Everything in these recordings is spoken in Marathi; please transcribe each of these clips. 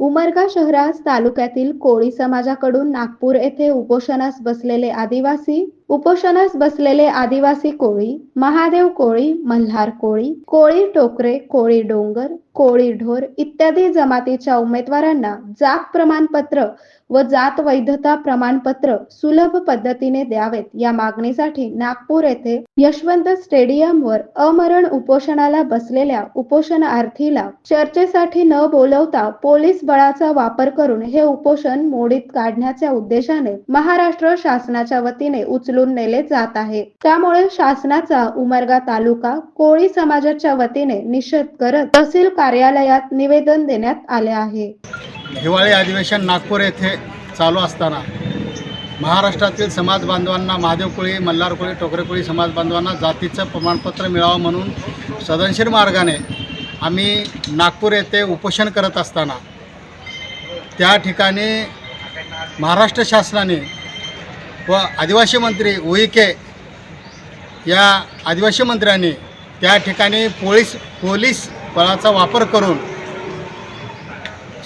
उमरगा शहरास तालुक्यातील कोळी समाजाकडून नागपूर येथे उपोषणास बसलेले आदिवासी उपोषणास बसलेले आदिवासी कोळी महादेव कोळी मल्हार कोळी कोळी टोकरे कोळी डोंगर कोळी ढोर इत्यादी जमातीच्या उमेदवारांना जात प्रमाणपत्र व जात वैधता प्रमाणपत्र सुलभ पद्धतीने द्यावेत. या मागणीसाठी नागपूर येथे यशवंत स्टेडियमवर अमरण उपोषणाला बसलेल्या उपोषणार्थीला चर्चेसाठी न बोलवता पोलीस बळाचा वापर करून हे उपोषण मोडीत काढण्याच्या उद्देशाने महाराष्ट्र शासनाच्या वतीने उचलून नेले जात आहे. त्यामुळे शासनाचा उमरगा तालुका कोळी समाजाच्या वतीने निषेध करत तहसील कार्यालयात निवेदन देण्यात आले आहे. हिवाळी अधिवेशन नागपूर येथे चालू असताना महाराष्ट्रातील समाज बांधवांना महादेव कोळी मल्हार कोळी टोकरे कोळी समाज बांधवांना जातीचं प्रमाणपत्र मिळावं म्हणून सदनशीर मार्गाने आम्ही नागपूर येथे उपोषण करत असताना त्या ठिकाणी महाराष्ट्र शासनाने व आदिवासी मंत्री उईके या आदिवासी मंत्र्यांनी त्या ठिकाणी पोलीस पोलीस बळाचा वापर करून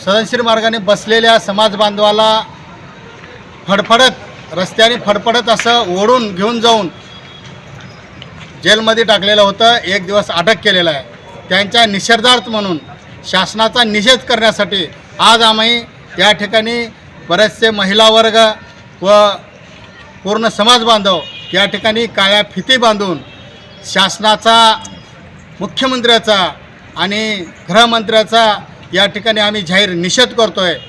सदनशीर मार्गाने बसलेल्या समाज बांधवाला फडफडत रस्त्याने फडफडत असं ओढून घेऊन जाऊन जेलमध्ये टाकलेलं होतं एक दिवस अटक केलेला आहे. त्यांच्या निषेधार्थ म्हणून शासनाचा निषेध करण्यासाठी आज आम्ही या ठिकाणी बरेचसे महिला वर्ग व पूर्ण समाज बांधव या ठिकाणी काळ्या फिती बांधून शासनाचा मुख्यमंत्र्याचा आणि गृहमंत्र्याचा या ठिकाणी आम्ही जाहीर निषेध करतो आहे